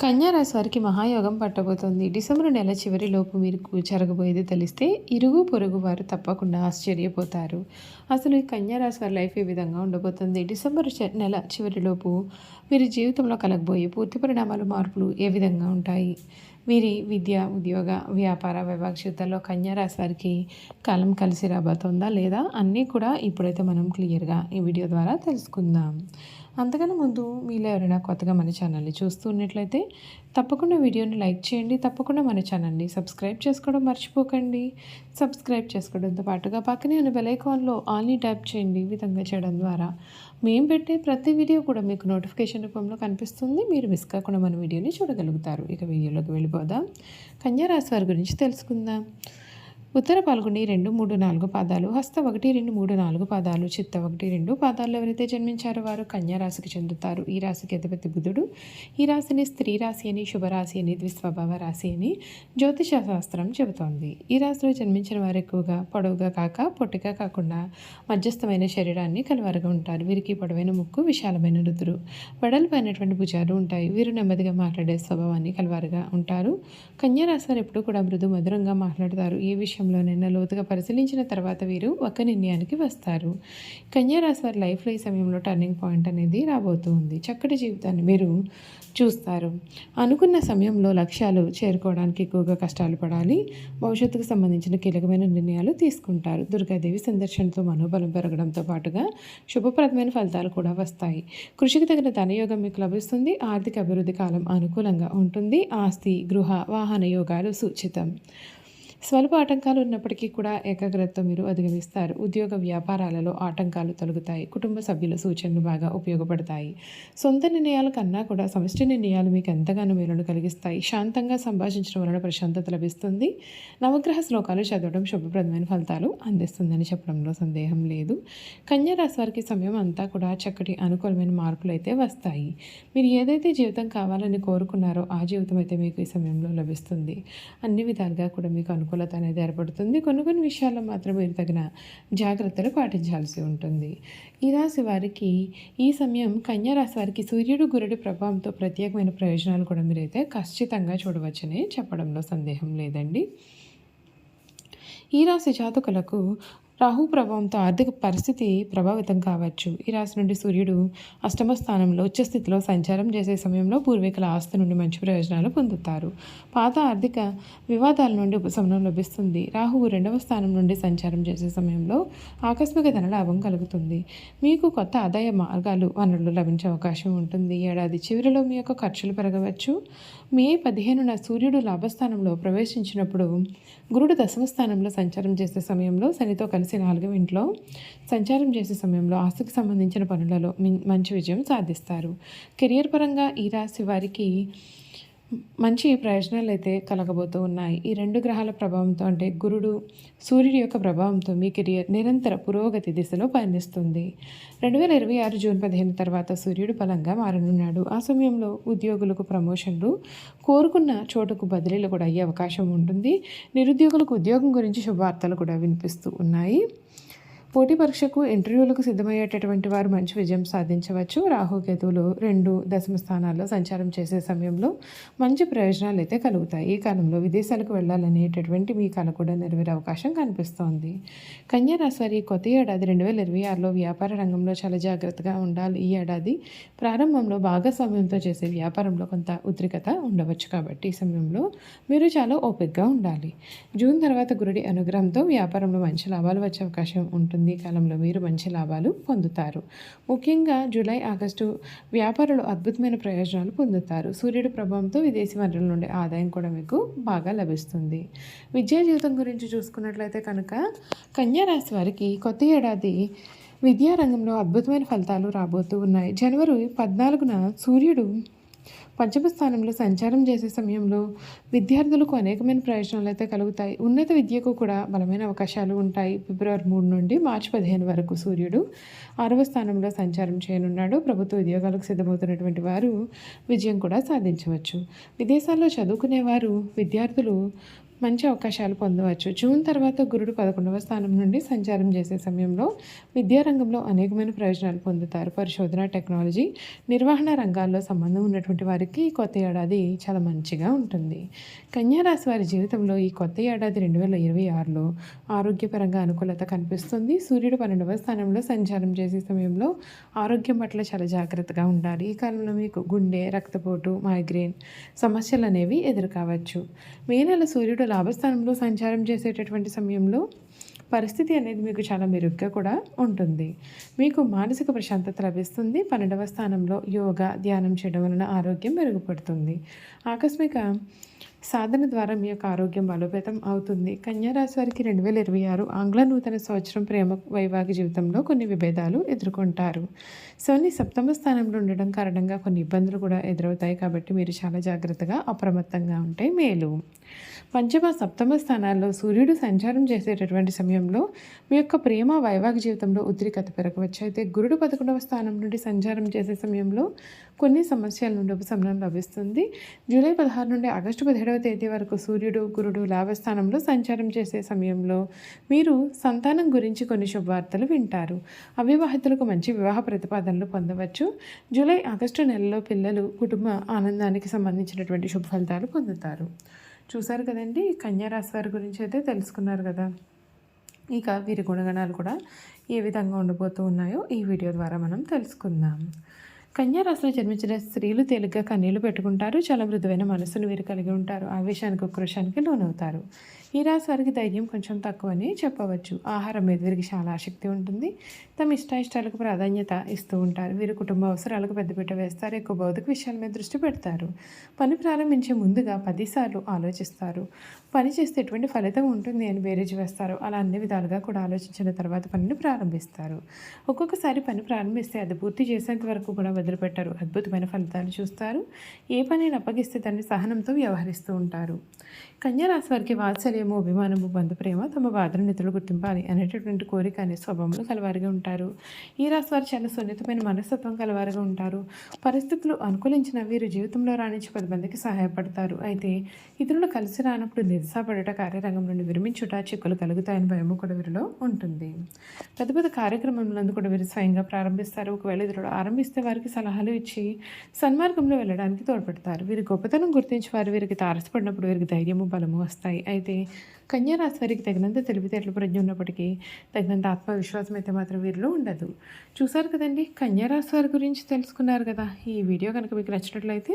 కన్యారాశి వారికి మహాయోగం పట్టబోతోంది. డిసెంబర్ నెల చివరిలోపు మీకు జరగబోయేది తెలిస్తే ఇరుగు పొరుగు వారు తప్పకుండా ఆశ్చర్యపోతారు. అసలు ఈ కన్యారాశి వారి లైఫ్ ఏ విధంగా ఉండబోతుంది? డిసెంబర్ నెల చివరిలోపు మీరు జీవితంలో కలగబోయే పూర్తి పరిణామాలు మార్పులు ఏ విధంగా ఉంటాయి? వీరి విద్య ఉద్యోగ వ్యాపార వివక్షతలో కన్యారాశి వారికి కాలం కలిసి రాబోతుందా లేదా అన్నీ కూడా ఇప్పుడైతే మనం క్లియర్గా ఈ వీడియో ద్వారా తెలుసుకుందాం. అంతకన్నా ముందు మీలో ఎవరైనా కొత్తగా మన ఛానల్ని చూస్తూ ఉన్నట్లయితే తప్పకుండా వీడియోని లైక్ చేయండి. తప్పకుండా మన ఛానల్ని సబ్స్క్రైబ్ చేసుకోవడం మర్చిపోకండి. సబ్స్క్రైబ్ చేసుకోవడంతో పాటుగా పక్కనే ఉన్న బెల్ ఐకాన్లో ఆల్ని ట్యాప్ చేయండి. ఈ విధంగా చేయడం ద్వారా మేము పెట్టే ప్రతి వీడియో కూడా మీకు నోటిఫికేషన్ రూపంలో కనిపిస్తుంది. మీరు మిస్ కాకుండా మన వీడియోని చూడగలుగుతారు. ఇక వీడియోలోకి వెళ్ళిపోదాం. కన్యారాశి వారి గురించి తెలుసుకుందాం. ఉత్తర పాల్గొని రెండు మూడు నాలుగు పాదాలు హస్త ఒకటి రెండు మూడు నాలుగు పాదాలు చిత్త ఒకటి రెండు పాదాల్లో ఎవరైతే జన్మించారో వారు కన్యా రాశికి చెందుతారు. ఈ రాశికి అధిపతి బుధుడు. ఈ రాశిని స్త్రీ రాశి అని శుభరాశి అని ద్విస్వభావ రాశి అని జ్యోతిష శాస్త్రం చెబుతోంది. ఈ రాశిలో జన్మించిన వారు ఎక్కువగా పొడవుగా కాక పొట్టిగా కాకుండా మధ్యస్థమైన శరీరాన్ని కలవారుగా ఉంటారు. వీరికి పొడవైన ముక్కు విశాలమైన రుదురు వెడల్పైనటువంటి భుజాలు ఉంటాయి. వీరు నెమ్మదిగా మాట్లాడే స్వభావాన్ని కలవారుగా ఉంటారు. కన్యా రాశి వారు ఎప్పుడూ కూడా మృదు మధురంగా మాట్లాడతారు. ఏ విషయంలోనైనా లోతుగా పరిశీలించిన తర్వాత వీరు ఒక నిర్ణయానికి వస్తారు. కన్యా రాశి వారి లైఫ్లో ఈ సమయంలో టర్నింగ్ పాయింట్ అనేది రాబోతుంది చక్కటి జీవితాన్ని మీరు చూస్తారు. అనుకున్న సమయంలో లక్ష్యాలు చేరుకోవడానికి ఎక్కువగా కష్టాలు పడాలి. భవిష్యత్తుకు సంబంధించిన కీలకమైన నిర్ణయాలు తీసుకుంటారు. దుర్గాదేవి సందర్శనతో మనోబలం పెరగడంతో పాటుగా శుభప్రదమైన ఫలితాలు కూడా వస్తాయి. కృషికి తగిన ధనయోగం మీకు లభిస్తుంది. ఆర్థిక అభివృద్ధి కాలం అనుకూలంగా ఉంటుంది. ఆస్తి గృహ వాహన యోగాలు సూచితం. స్వల్ప ఆటంకాలు ఉన్నప్పటికీ కూడా ఏకాగ్రతతో మీరు అధిగమిస్తారు. ఉద్యోగ వ్యాపారాలలో ఆటంకాలు తొలగుతాయి. కుటుంబ సభ్యుల సూచనలు బాగా ఉపయోగపడతాయి. సొంత నిర్ణయాల కన్నా కూడా సమష్టి నిర్ణయాలు మీకు ఎంతగానో మేలును కలిగిస్తాయి. శాంతంగా సంభాషించడం వలన ప్రశాంతత లభిస్తుంది. నవగ్రహ శ్లోకాలు చదవడం శుభప్రదమైన ఫలితాలు అందిస్తుందని చెప్పడంలో సందేహం లేదు. కన్యా రాశి వారికి సమయం అంతా కూడా చక్కటి అనుకూలమైన మార్పులు అయితే వస్తాయి. మీరు ఏదైతే జీవితం కావాలని కోరుకున్నారో ఆ జీవితం అయితే మీకు ఈ సమయంలో లభిస్తుంది. అన్ని విధాలుగా కూడా మీకు అనుకూలత అనేది ఏర్పడుతుంది. కొన్ని కొన్ని విషయాల్లో మాత్రం మీరు తగిన జాగ్రత్తలు పాటించాల్సి ఉంటుంది. ఈ రాశి వారికి ఈ సమయం కన్యా రాశి వారికి సూర్యుడు గురుడి ప్రభావంతో ప్రత్యేకమైన ప్రయోజనాలు కూడా మీరైతే ఖచ్చితంగా చూడవచ్చని చెప్పడంలో సందేహం లేదండి. ఈ రాశి జాతకులకు రాహు ప్రభావంతో ఆర్థిక పరిస్థితి ప్రభావితం కావచ్చు. ఈ రాశి నుండి సూర్యుడు అష్టమ స్థానంలో ఉచ్చ స్థితిలో సంచారం చేసే సమయంలో పూర్వీకుల ఆస్తి నుండి మంచి ప్రయోజనాలు పొందుతారు. పాత ఆర్థిక వివాదాల నుండి ఉపశమనం లభిస్తుంది. రాహువు రెండవ స్థానం నుండి సంచారం చేసే సమయంలో ఆకస్మిక ధన లాభం కలుగుతుంది. మీకు కొత్త ఆదాయ మార్గాలు వనరులు లభించే అవకాశం ఉంటుంది. ఏడాది చివరిలో మీ యొక్క ఖర్చులు పెరగవచ్చు. మే పదిహేనున సూర్యుడు లాభస్థానంలో ప్రవేశించినప్పుడు గురుడు దశమ స్థానంలో సంచారం చేసే సమయంలో శనితో కలిసి నాలుగవ ఇంట్లో సంచారం చేసే సమయంలో ఆస్తికి సంబంధించిన పనులలో మంచి విజయం సాధిస్తారు. కెరియర్ పరంగా ఈ రాశి వారికి మంచి ప్రయోజనాలు అయితే కలగబోతూ ఉన్నాయి. ఈ రెండు గ్రహాల ప్రభావంతో అంటే గురుడు సూర్యుడి యొక్క ప్రభావంతో మీ కెరియర్ నిరంతర పురోగతి దిశలో పయనిస్తుంది. రెండు వేల ఇరవై ఆరు జూన్ పదిహేను తర్వాత సూర్యుడు బలంగా మారనున్నాడు. ఆ సమయంలో ఉద్యోగులకు ప్రమోషన్లు కోరుకున్న చోటుకు బదిలీలు కూడా అయ్యే అవకాశం ఉంటుంది. నిరుద్యోగులకు ఉద్యోగం గురించి శుభవార్తలు కూడా వినిపిస్తూ ఉన్నాయి. పోటీ పరీక్షకు ఇంటర్వ్యూలకు సిద్ధమయ్యేటటువంటి వారు మంచి విజయం సాధించవచ్చు. రాహుకేతువులు రెండు దశమ స్థానాల్లో సంచారం చేసే సమయంలో మంచి ప్రయోజనాలు అయితే కలుగుతాయి. ఈ కాలంలో విదేశాలకు వెళ్ళాలనేటటువంటి మీ కళ కూడా నెరవేరే అవకాశం కనిపిస్తోంది. కన్యా రాశి వారి కొత్త ఏడాది రెండు వేల ఇరవై ఆరులో వ్యాపార రంగంలో చాలా జాగ్రత్తగా ఉండాలి. ఈ ఏడాది ప్రారంభంలో భాగస్వామ్యంతో చేసే వ్యాపారంలో కొంత ఉద్రికత ఉండవచ్చు కాబట్టి ఈ సమయంలో మీరు చాలా ఓపిక్గా ఉండాలి. జూన్ తర్వాత గురుడి అనుగ్రహంతో వ్యాపారంలో మంచి లాభాలు వచ్చే అవకాశం ఉంటుంది. ఈ కాలంలో మీరు మంచి లాభాలు పొందుతారు. ముఖ్యంగా జూలై ఆగస్టు వ్యాపారులు అద్భుతమైన ప్రయోజనాలు పొందుతారు. సూర్యుడి ప్రభావంతో విదేశీ వనరుల నుండి ఆదాయం కూడా మీకు బాగా లభిస్తుంది. విద్యా జీవితం గురించి చూసుకున్నట్లయితే కనుక కన్యా రాశి వారికి కొత్త ఏడాది విద్యారంగంలో అద్భుతమైన ఫలితాలు రాబోతూ ఉన్నాయి. జనవరి పద్నాలుగున సూర్యుడు పంచమ స్థానంలో సంచారం చేసే సమయంలో విద్యార్థులకు అనేకమైన ప్రయోజనాలు అయితే కలుగుతాయి. ఉన్నత విద్యకు కూడా బలమైన అవకాశాలు ఉంటాయి. ఫిబ్రవరి మూడు నుండి మార్చి పదిహేను వరకు సూర్యుడు ఆరవ స్థానంలో సంచారం చేయనున్నాడు. ప్రభుత్వ ఉద్యోగాలకు సిద్ధమవుతున్నటువంటి వారు విజయం కూడా సాధించవచ్చు. విదేశాల్లో చదువుకునేవారు విద్యార్థులు మంచి అవకాశాలు పొందవచ్చు. జూన్ తర్వాత గురుడు పదకొండవ స్థానం నుండి సంచారం చేసే సమయంలో విద్యారంగంలో అనేకమైన ప్రయోజనాలు పొందుతారు. పరిశోధన టెక్నాలజీ నిర్వహణ రంగాల్లో సంబంధం ఉన్నటువంటి వారికి ఈ కొత్త ఏడాది చాలా మంచిగా ఉంటుంది. కన్యారాశి వారి జీవితంలో ఈ కొత్త ఏడాది రెండు వేల ఇరవై ఆరులో ఆరోగ్యపరంగా అనుకూలత కనిపిస్తుంది. సూర్యుడు పన్నెండవ స్థానంలో సంచారం చేసే సమయంలో ఆరోగ్యం పట్ల చాలా జాగ్రత్తగా ఉండాలి. ఈ కాలంలో మీకు గుండె రక్తపోటు మైగ్రేన్ సమస్యలు అనేవి ఎదురు కావచ్చు మే నెల సూర్యుడు లాభస్థానంలో సంచారం చేసేటటువంటి సమయంలో పరిస్థితి అనేది మీకు చాలా మెరుగ్గా కూడా ఉంటుంది. మీకు మానసిక ప్రశాంతత లభిస్తుంది. పన్నెండవ స్థానంలో యోగా ధ్యానం చేయడం వలన ఆరోగ్యం మెరుగుపడుతుంది. ఆకస్మిక సాధన ద్వారా మీ యొక్క ఆరోగ్యం బలోపేతం అవుతుంది. కన్యారాశి వారికి రెండు వేల ఇరవై ఆరు ఆంగ్ల నూతన సంవత్సరం ప్రేమ వైవాహిక జీవితంలో కొన్ని విభేదాలు ఎదుర్కొంటారు. శని సప్తమ స్థానంలో ఉండడం కారణంగా కొన్ని ఇబ్బందులు కూడా ఎదురవుతాయి. కాబట్టి మీరు చాలా జాగ్రత్తగా అప్రమత్తంగా ఉంటే మేలు. పంచమ సప్తమ స్థానాల్లో సూర్యుడు సంచారం చేసేటటువంటి సమయంలో మీ యొక్క ప్రేమ వైవాహిక జీవితంలో ఉద్రికత పెరగవచ్చు. అయితే గురుడు పదకొండవ స్థానం నుండి సంచారం చేసే సమయంలో కొన్ని సమస్యల నుండి ఉపశమనం లభిస్తుంది. జూలై పదహారు నుండి ఆగస్టు పదిహేడవ తేదీ వరకు సూర్యుడు గురుడు లాభస్థానంలో సంచారం చేసే సమయంలో మీరు సంతానం గురించి కొన్ని శుభవార్తలు వింటారు. అవివాహితులకు మంచి వివాహ ప్రతిపాదనలు పొందవచ్చు. జూలై ఆగస్టు నెలలో పిల్లలు కుటుంబ ఆనందానికి సంబంధించినటువంటి శుభ ఫలితాలు పొందుతారు. చూసారు కదండి కన్యారాశి వారి గురించి అయితే తెలుసుకున్నారు కదా. ఇక వీరి గుణగణాలు కూడా ఏ విధంగా ఉండబోతూ ఉన్నాయో ఈ వీడియో ద్వారా మనం తెలుసుకుందాం. కన్యారాశిలో జన్మించిన స్త్రీలు తేలిగ్గా కన్నీళ్ళు పెట్టుకుంటారు. చాలా మృదువైన మనసును వీరు కలిగి ఉంటారు. ఆవేశానికి ఉక్రోషానికి లోనవుతారు. ఈ రాశి వారికి ధైర్యం కొంచెం తక్కువని చెప్పవచ్చు. ఆహారం మీద వీరికి చాలా ఆసక్తి ఉంటుంది. తమ ఇష్టాయిష్టాలకు ప్రాధాన్యత ఇస్తూ ఉంటారు. వీరు కుటుంబ అవసరాలకు పెద్దపీట వేస్తారు. ఎక్కువ భౌతిక విషయాల మీద దృష్టి పెడతారు. పని ప్రారంభించే ముందుగా పదిసార్లు ఆలోచిస్తారు. పని చేస్తే ఎటువంటి ఫలితం ఉంటుంది అని బేరేజ్ వేస్తారు. అలా అన్ని విధాలుగా కూడా ఆలోచించిన తర్వాత పనిని ప్రారంభిస్తారు. ఒక్కొక్కసారి పని ప్రారంభిస్తే అది పూర్తి చేసేంత వరకు కూడా వదిలిపెట్టారు అద్భుతమైన ఫలితాలు చూస్తారు. ఏ పనిని అప్పగిస్తే దాన్ని సహనంతో వ్యవహరిస్తూ ఉంటారు. కన్యారాశి వారికి వాత్సల్యము అభిమానము బంధుప్రేమ తమ బాధను నిధులు గుర్తింపాలి అనేటటువంటి కోరిక అనే స్వభావంలో కలవారిగా ఉంటారు. ఈ రాశి వారు చాలా సున్నితమైన మనస్తత్వం కలవారిగా ఉంటారు. పరిస్థితులు అనుకూలించిన వీరు జీవితంలో రాణించి పది మందికి సహాయపడతారు. అయితే ఇతరులు కలిసి రానప్పుడు నిరుసాపడట కార్యరంగం నుండి విరమించుట చిక్కులు కలుగుతాయని భయము కూడా వీరిలో ఉంటుంది. పెద్ద పెద్ద కార్యక్రమంలో కూడా వీరు స్వయంగా ప్రారంభిస్తారు. ఒకవేళ ఇతరులు ఆరంభిస్తే వారికి సలహాలు ఇచ్చి సన్మార్గంలో వెళ్ళడానికి తోడ్పడతారు. వీరి గొప్పతనం గుర్తించి వారు వీరికి తారసపడినప్పుడు వీరికి ధైర్యము బలము వస్తాయి. అయితే కన్యారాశి వారికి తగినంత తెలివితేటలు ప్రజ్ఞ ఉన్నప్పటికీ తగినంత ఆత్మవిశ్వాసం అయితే మాత్రం వీరిలో ఉండదు. చూసారు కదండి? కన్యారాశి వారి గురించి తెలుసుకున్నారు కదా? ఈ వీడియో కనుక మీకు నచ్చినట్లయితే